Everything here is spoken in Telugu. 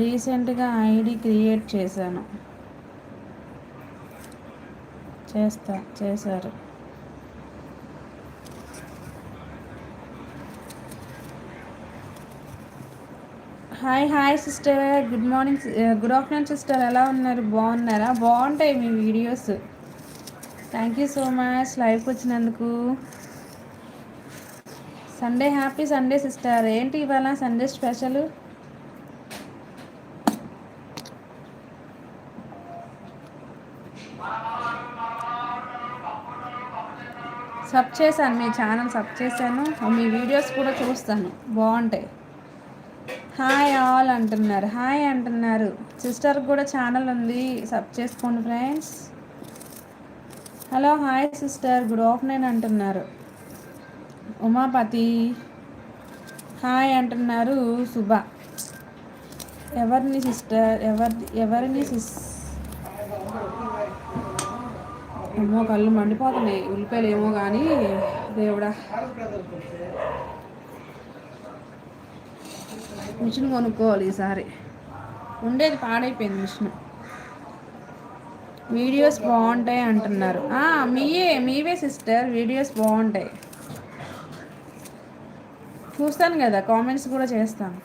రీసెంట్గా ఐడి క్రియేట్ చేశాను. చేస్తా చేశారు. Hi hi sister. Good morning good afternoon sister. ఎలా ఉన్నారు? బాగున్నారా? బాగుంటాయి మీ videos. Thank you so much లైవ్కి వచ్చినందుకు. Sunday happy Sunday sister. ఏంటి ఇవాళ సండే స్పెషల్? సబ్ చేశాను మీ ఛానల్ సబ్ చేశాను. మీ వీడియోస్ కూడా చూస్తాను. బాగుంటాయి. హాయ్ ఆల్ అంటున్నారు. హాయ్ అంటున్నారు. సిస్టర్ కూడా ఛానల్ ఉంది. సబ్ చేసుకోండి friends hello hi sister good afternoon అంటున్నారు. ఉమాపతి. హాయ్ అంటున్నారు. శుభ ఎవరిని సిస్టర్ ఎవరి ఎవరిని సిస్ ఏమో కళ్ళు మండిపోతున్నాయి ఉల్లిపాయలు ఏమో కానీ దేవుడా. మిషన్ కొనుక్కోవాలి ఈసారి. ఉండేది పాడైపోయింది మిషన్. వీడియోస్ బాగుంటాయి అంటున్నారు. మీయే మీవే సిస్టర్ వీడియోస్ బాగుంటాయి. చూస్తాను కదా కామెంట్స్ కూడా చేస్తాను.